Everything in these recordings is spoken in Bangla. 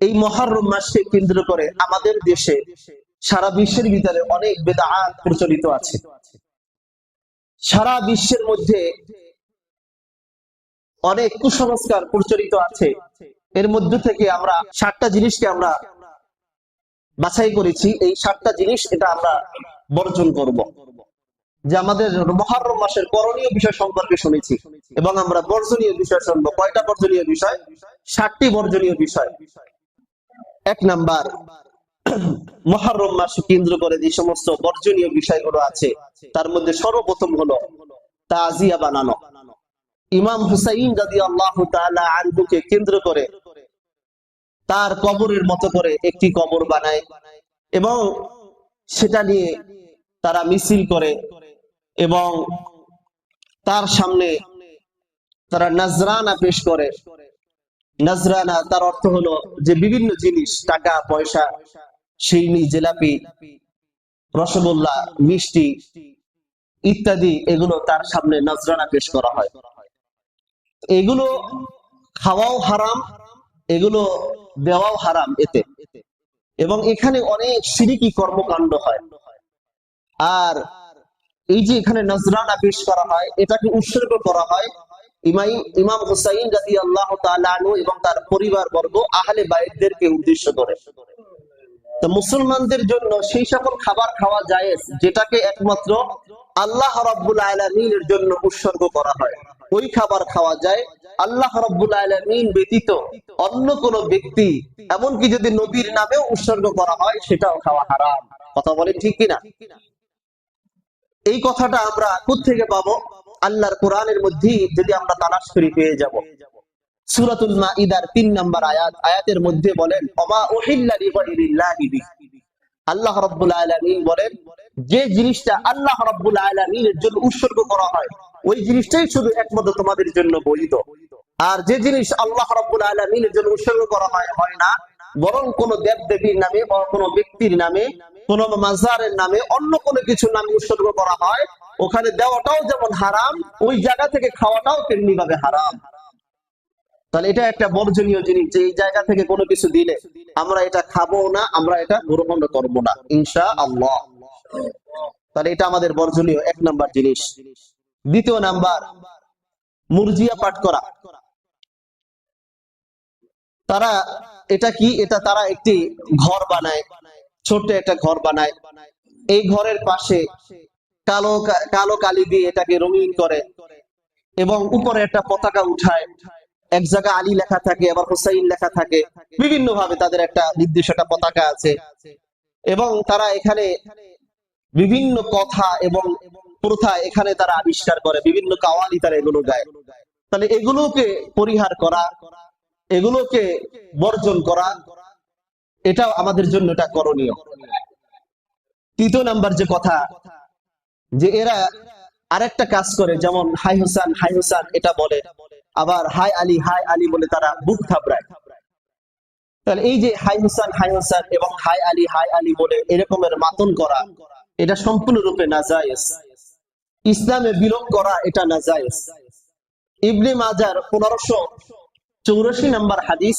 এই মহরম মাসকে কেন্দ্র করে আমাদের দেশে সারা বিশ্বের ভিতরে অনেক বেদাত প্রচলিত আছে। সারা বিশ্বের মধ্যে অনেক কুসংস্কার প্রচলিত আছে। এর মধ্য থেকে আমরা সাতটা জিনিসকে আমরা বাছাই করেছি। এই সাতটা জিনিস এটা আমরা বর্জন করব। যে আমাদের মহরম মাসের করণীয় বিষয় সম্পর্কে শুনেছি এবং আমরা বর্জনীয় বিষয় শুনব। কয়টা বর্জনীয় বিষয়? ষাটটি বর্জনীয় বিষয়। এক নাম্বার। মহরম মাস কেন্দ্র করে যে সমস্ত বর্জনীয় বিষয়গুলো আছে, তার মধ্যে সর্বপ্রথম হলো তাজিয়া বানানো। ইমাম হুসাইন যদি আল্লাহ আনহুকে কেন্দ্র করে তার কবরের মতো করে একটি কবর বানায় এবং সেটা নিয়ে তারা মিছিল করে এবং তার সামনে তারা নাজরানা পেশ করে। নাজরানা, তার অর্থ হলো যে বিভিন্ন জিনিস, টাকা, পয়সা শিলনি জেলাপি, রসগোল্লা, মিষ্টি ইত্যাদি, এগুলো তার সামনে নজরানা পেশ করা হয়। এগুলো খাওয়াও হারাম, এগুলো দেওয়াও হারাম এতে। এবং এখানে অনেক সিরিকি কর্মকাণ্ড হয়। আর এই যে এখানে নজরানা পেশ করা হয়, এটাকে উৎসর্গ করা হয় ইমাম হুসাইন রাজি আল্লাহ এবং তার পরিবার বর্গ আহলে বাইরদেরকে উদ্দেশ্য করে। তো মুসলমানদের জন্য সেই সকল খাবার খাওয়া যায় যেটাকে একমাত্র আল্লাহ রব্বুল আলমিনের জন্য উৎসর্গ করা হয়। ওই খাবার খাওয়া যায়। আল্লাহ রব্বুল আলমিন ব্যতীত অন্য কোন ব্যক্তি, এমনকি যদি নবীর নামেও উৎসর্গ করা হয়, সেটাও খাওয়া হারাম। কথা বলেন ঠিক কিনা? এই কথাটা আমরা থেকে পাবো? আল্লাহর কোরআনের মধ্যেই যদি আমরা তালাশ করি, পেয়ে যাব। সুরাতুল তিন নম্বর আয়াত, আয়াতের মধ্যে বলেন আল্লাহ রাব্বুল আলামিন বলেন, যে জিনিসটা আল্লাহ রাব্বুল আলামিনের জন্য উৎসর্গ করা হয়, ওই জিনিসটাই শুধু একমাত্র তোমাদের জন্য বৈধ। আর যে জিনিস আল্লাহ রাব্বুল আলামিনের জন্য উৎসর্গ করা হয় হয় না। বরং কোন দেব দেবীর নামে বা কোনো ব্যক্তির নামে কোন মাজারের নামে অন্য কোনো কিছুর নামে উৎসর্গ করা হয়, ওখানে দেওয়াটাও যেমন হারাম, ওই জায়গা থেকে খাওয়াটাও তেমনি ভাবে হারাম। তাহলে এটা একটা বর্জনীয় জিনিস যে এই জায়গা থেকে কোনো কিছু দিলে আমরা এটা খাব না, আমরা এটা গ্রহণ করব না ইনশা আল্লাহ তাহলে এটা আমাদের বর্জনীয়, এক নাম্বার জিনিস। দ্বিতীয় নাম্বার, মুরজিয়া পাঠ করা। তারা, এটা কি? এটা তারা একটি ঘর বানায়। ছোট্ট একটা ঘর বানায়। এই ঘরের পাশে কালো কালো কালি দিয়ে এটাকে রঙিন করে এবং উপরে একটা পতাকা উঠায়। এক জায়গায় আলী লেখা থাকে, আবার হোসাইন লেখা থাকে। বিভিন্ন ভাবে তাদের একটা নির্দিষ্ট একটা পতাকা আছে। এবং তারা এখানে বিভিন্ন কথা এবং প্রথা এখানে তারা আবিষ্কার করে, বিভিন্ন কাওয়ালি তারা এগুলো গায়। তাহলে এগুলোকে পরিহার করা, এগুলোকে বর্জন করা এটাও আমাদের জন্য এটা করণীয়। তৃতীয় নাম্বার যে কথা, যে এরা আরেকটা কাজ করে, যেমন হাই হুসান হাই হুসান এটা বলে, আবার হাই আলী হাই আলী বলে তারা বুক থাপড়ায় তাহলে এই যে হাই হুসান হাই হুসান এবং হাই আলী হাই আলী বলে এরকমের মাতন করা, এটা সম্পূর্ণরূপে নাজায়েজ। ইসলামে বিলোপ করা এটা না নাজায়েজ। ইবনে মাজার পনেরোশো চৌরাশি নম্বর হাদিস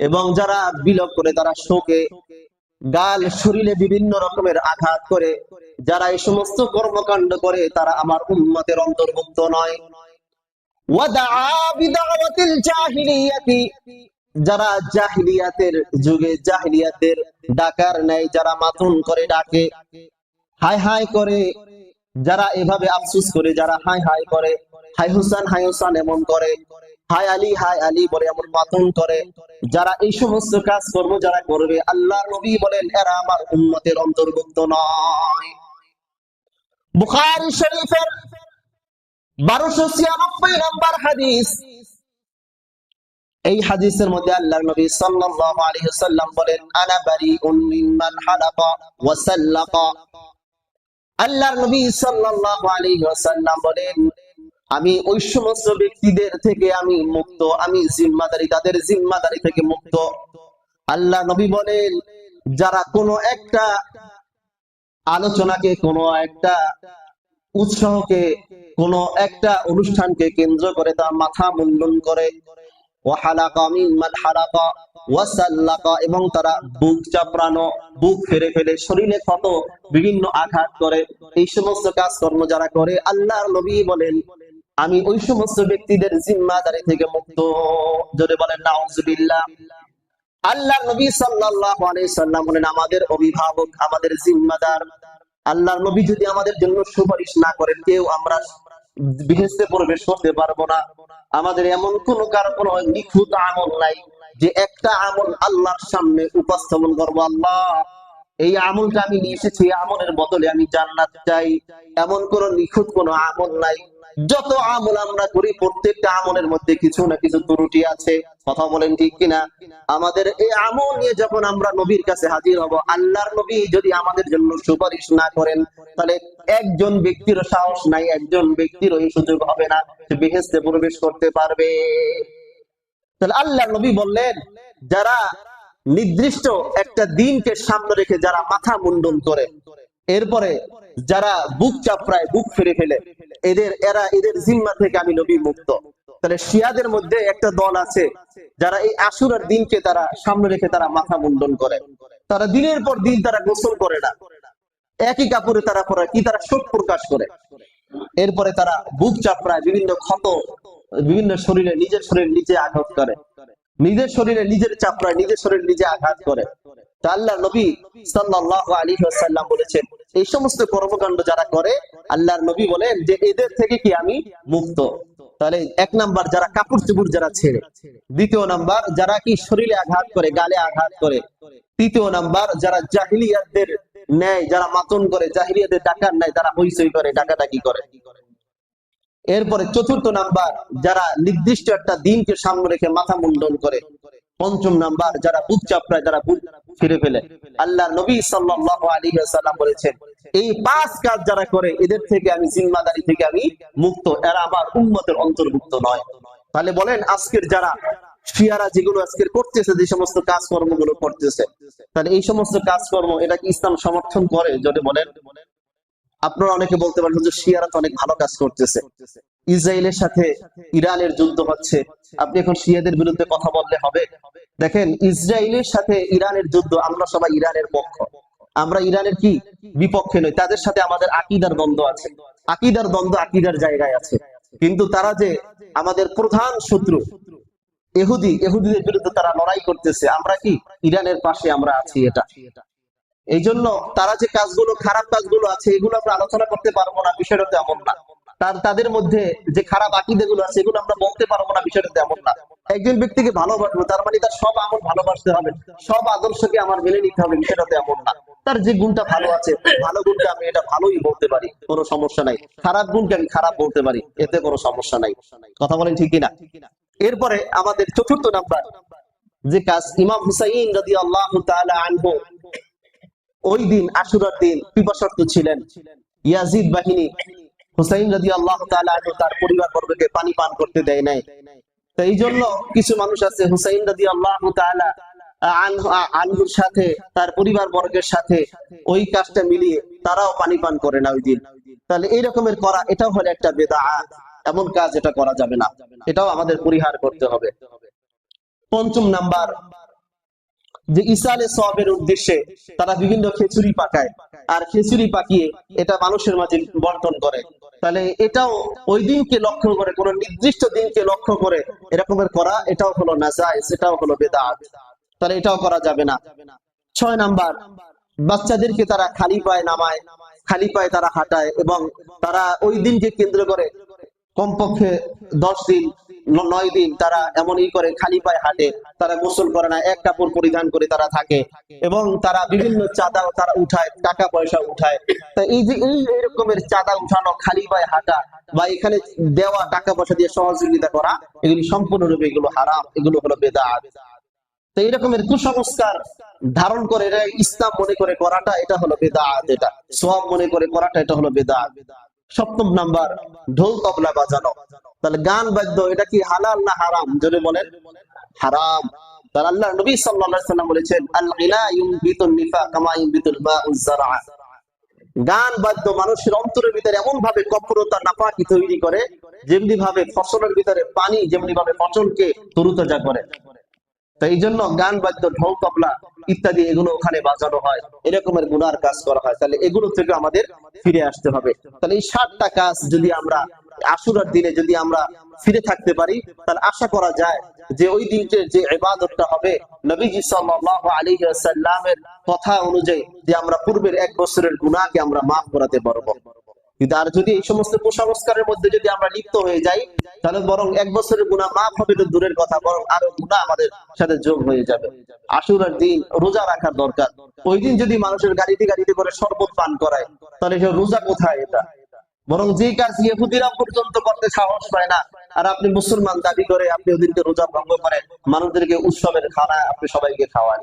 এবং যারা বিলপ করে তারা শোকে, গাল শরীরে বিভিন্ন রকমের আঘাত করে। যারা এই সমস্ত কর্মকাণ্ড করে তারা আমার উন্মতের অন্তর্ভুক্ত নয়। যারা জাহিলিয়াতের যুগে জাহিলিয়াতের ডাকার নেয় যারা মাথুন করে ডাকে হাই হাই করে। যারা এভাবে আফসুস করে, যারা হাই হাই করে হাই হুসান হাই হুসান এমন করে। হাই আলী হাই আলী বলে এমন মাতন করে। যারা এই সমস্ত কাজ কর্ম যারা করবে আল্লাহ নবী বলেন, এরা আমার উন্মতের অন্তর্ভুক্ত নয়। বুখারি শরীফের বারোশো ছিয়ানব্বই নম্বর হাদিস। এই হাদিসের মধ্যে আল্লাহর নবী সাল্লাল্লাহু আলাইহি ওয়াসাল্লাম বলেন, আনা বারিউন মিম্মান হালাকা ওয়া সাল্লাকা। আল্লাহর নবী সাল্লাল্লাহু আলাইহি ওয়াসাল্লাম বলেন আমি ওই সমস্ত ব্যক্তিদের থেকে আমি মুক্ত, আমি জিম্মাদারি, তাদের জিম্মাদারি থেকে মুক্ত। আল্লাহ নবী বলেন, যারা কোনো একটা আলোচনাকে, কোনো একটা উৎসাহকে, কোনো একটা অনুষ্ঠানকে কেন্দ্র করে তার মাথা মুন্ডন করে। এবং তারা বুক চাপড়ানো, বুক ফেরে ফেলে শরীরে ক্ষত, বিভিন্ন আঘাত করে। এই সমস্ত কাজকর্ম যারা করে, আল্লাহর নবী বলেন আমি ওই সমস্ত ব্যক্তিদের জিম্মাদারি থেকে মুক্ত। যদি বলেন, নাউজুবিল্লাহ। আল্লাহ নবী সাল্লাল্লাহু আলাইহি সাল্লাম বলেন, আমাদের অভিভাবক, আমাদের জিম্মাদার। আল্লাহর নবী যদি আমাদের জন্য সুপারিশ না করেন, কেউ আমরা বিহেস্তে প্রবেশ করতে পারব না। আমাদের এমন কোন কারণ কোনো নিখুঁত আমল নাই যে একটা আমল আল্লাহর সামনে উপস্থাপন করব। আল্লাহ, এই আমলটা আমি নিয়ে এসেছি আমলের বদলে আমি জান্নাত চাই। এমন কোন নিখুঁত কোন আমল নাই যত আমল আমরা করি, প্রত্যেকটা আমলের মধ্যে কিছু না কিছু ত্রুটি আছে। কথা বলেন ঠিক কিনা? আমাদের এই আমল নিয়ে যখন আমরা নবীর কাছে হাজির হব, আল্লাহর নবী যদি আমাদের জন্য সুপারিশ না করেন, তাহলে একজন ব্যক্তির সাহস নাই, একজন ব্যক্তির ওই সুযোগ হবে না বেহেস্তে প্রবেশ করতে পারবে। তাহলে আল্লাহ নবী বললেন, যারা নির্দিষ্ট একটা দিনকে সামনে রেখে যারা মাথা মুন্ডন করে এরপরে যারা বুক চাপড়ায়, বুক ফিরে ফেলে, এদের, এরা এদের জিম্মা থেকে আমি নবী মুক্ত। তাহলে শিয়াদের মধ্যে একটা দল আছে, যারা এই আশুরার দিনকে তারা সামনে রেখে তারা মাথা মুন্ডন করে। তারা দিনের পর দিন তারা গোসল করে না। একই কাপড়ে তারা পরে কি? তারা শোক প্রকাশ করে। এরপরে তারা বুক চাপড়ায়, বিভিন্ন ক্ষত, বিভিন্ন শরীরে, নিজের শরীর নিচে আঘাত করে। নিজের শরীরে নিজের চাপড়ায় নিজের শরীর নিজে আঘাত করে। তা আল্লাহ নবী সাল্লাল্লাহু আলাইহি ওয়াসাল্লাম বলেছেন, এই সমস্ত কর্মকাণ্ড যারা করে, আল্লাহর নবী বলেন যে এদের থেকে কি আমি মুক্ত। তাহলে এক নাম্বার যারা কাপড় চুপুর যারা ছেড়ে, দ্বিতীয় নাম্বার যারা কি শরীরে আঘাত করে, গালে আঘাত করে। তৃতীয় নাম্বার যারা জাহিলিয়াতদের ন্যায় যারা মাতন করে জাহিলিয়াতের ডাকার নাই তারা হইসই করে, ডাকাডাকি করে। এরপরে চতুর্থ নাম্বার, যারা নির্দিষ্ট একটা দিনকে সামনে রেখে মাথা মুন্ডন করে। পঞ্চম নাম্বার, যারা বুক চাপড়ায়, যারা বুক ফিরে ফেলে। আল্লাহ নবী সাল্লাল্লাহু আলাইহি ওয়াসাল্লাম বলেছেন, এই পাঁচ কাজ যারা করে, এদের থেকে আমি জিম্মাদারি থেকে আমি মুক্ত। এরা আমার উম্মতের অন্তর্ভুক্ত নয়। তাহলে বলেন, আজকের যারা শিয়ারা যেগুলো আজকের করতেছে, যে সমস্ত কাজকর্মগুলো করতেছে, তাহলে এই সমস্ত কাজকর্ম, এটা কি ইসলাম সমর্থন করে? যদি বলেন। আপনারা অনেকে বলতে পারেন যে শিয়ারা তো অনেক ভালো কাজ করতেছে। ইসরায়েলের সাথে ইরানের যুদ্ধ হচ্ছে। আপনি এখন শিয়াদের বিরুদ্ধে কথা বললে হবে। দেখেন, ইসরায়েলের সাথে ইরানের যুদ্ধ, আমরা সবাই ইরানের পক্ষ। আমরা ইরানের কি? বিপক্ষে নই। তাদের সাথে আমাদের আকিদার দ্বন্দ্ব আছে। আকিদার দ্বন্দ্ব আকিদার জায়গায় আছে। কিন্তু তারা যে আমাদের প্রধান শত্রু, এহুদি, এহুদিদের বিরুদ্ধে তারা লড়াই করতেছে, আমরা কি? ইরানের পাশে আমরা আছি এটা। এই জন্য তারা যে কাজগুলো, খারাপ কাজগুলো আছে, এগুলো আমরা আলোচনা করতে পারব না, বিষয়টা তেমন না। তার, তাদের মধ্যে যে খারাপ আকিদে গুলো আছে, এগুলো আমরা বলতে পারব না, বিষয়টা তেমন না। একজন ব্যক্তিকে ভালোবাসবো, তার মানে তার সব আমল ভালোবাসতে হবে, সব আদর্শকে আমার মেনে নিতে হবে, বিষয়টা তেমন না। তার যে গুণটা ভালো আছে, ভালো গুণটা আমি এটা ভালোই বলতে পারি, কোনো সমস্যা নাই। খারাপ গুণকে আমি খারাপ বলতে পারি, এতে কোনো সমস্যা নাই। কথা বলেন ঠিক কিনা? এরপরে আমাদের চতুর্থ নাম্বার, যে কাজ ইমাম হুসাইন রাদি আল্লাহ আনহু ওই দিন আশুরার দিন পিপাসর্ত ছিলেন। ইয়াজিদ বাহিনী হুসাইন রাদি আল্লাহ তার পরিবার বর্গকে পানি পান করতে দেয় নাই। এই জন্য কিছু মানুষ আছে হুসাইন রাদি আল্লাহ আনহুর সাথে, তার পরিবার বর্গের সাথে ওই কাজটা মিলিয়ে তারাও পানি পান করে না ওই দিন। তাহলে এই রকমের করা, এটাও হলো একটা বেদা, এমন কাজ এটা করা যাবে না। এটাও আমাদের পরিহার করতে হবে। পঞ্চম নাম্বার যে ইসালে সবের উদ্দেশ্যে তারা বিভিন্ন খেচুরি পাকায়। আর খেচুরি পাকিয়ে এটা মানুষের মাঝে বন্টন করে। তাহলে এটাও ওই দিনকে লক্ষ্য করে, কোন নির্দিষ্ট দিনকে লক্ষ্য করে এরকমের করা এটাও হলো নাজায় সেটাও হলো বেদাত। তাহলে এটাও করা যাবে না। ছয় নাম্বার, বাচ্চাদেরকে তারা খালি পায়ে নামায় খালি পায়ে তারা হাঁটায় এবং তারা ওই দিনকে কেন্দ্র করে কমপক্ষে দশ দিন ন- নয় দিন তারা এমনই করে খালি পায়ে হাঁটে। তারা গোসল করে না এক কাপড় পরিধান করে তারা থাকে। এবং তারা বিভিন্ন চাঁদা তারা উঠায়, টাকা পয়সা উঠায়। তা এই যে এই এরকমের চাঁদা উঠানো, খালি পায়ে হাঁটা বা এখানে দেওয়া টাকা পয়সা দিয়ে সহযোগিতা করা, এগুলি সম্পূর্ণরূপে এগুলো হারাম, এগুলো হলো বেদা তো এই রকমের কুসংস্কার ধারণ করে এটা ইসলাম মনে করে করাটা এটা হলো বেদা এটা। সব মনে করে করাটা এটা হলো বেদাত। সপ্তম নাম্বার, ঢোল তবলা বাজানো। তাহলে গান বাদ্য, এটা কি হালাল না হারাম? যদি বলেন, হারাম। মানুষের অন্তরের ভিতরে এমন ভাবে কপরতা যেমনি ভাবে ফসলের ভিতরে পানি যেমনি ভাবে ফসলকে তরুতাজা করে। তো এই জন্য গান, বাদ্য ঢোল তবলা ইত্যাদি এগুলো ওখানে বাজানো হয়। এরকমের গুনার কাজ করা হয়। তাহলে এগুলো থেকে আমাদের ফিরে আসতে হবে। তাহলে এই সাতটা কাজ যদি আমরা আশুরার দিনে যদি আমরা ফিরে থাকতে পারি, তাহলে আশা করা যায় যে ওই দিনকে যে ইবাদতটা হবে, নবীজি সাল্লাল্লাহু আলাইহি ওয়াসাল্লামের কথা অনুযায়ী যে আমরা পূর্বের এক বছরের গুনাহকে আমরা মাফ করাতে পারব। কিন্তু আর যদি এই সমস্ত কুসংস্কারের মধ্যে যদি আমরা লিপ্ত হয়ে যাই, তাহলে বরং এক বছরের গুণা মাফ হবে তো দূরের কথা, বরং আরও গুণা আমাদের সাথে যোগ হয়ে যাবে। আশুরার দিন রোজা রাখার দরকার। ওই দিন যদি মানুষের গাড়িতে গাড়িতে করে শরবত পান করায়, তাহলে সে রোজা কোথায় এটা? বরং যে কাজ ইহুদিরা পর্যন্ত করতে সাহস পায় না। আর আপনি মুসলমান দাবি করে আপনি ওদেরকে রোজা ভঙ্গ করেন, মানুষদেরকে উৎসবের খানা আপনি সবাইকে খাওয়ান।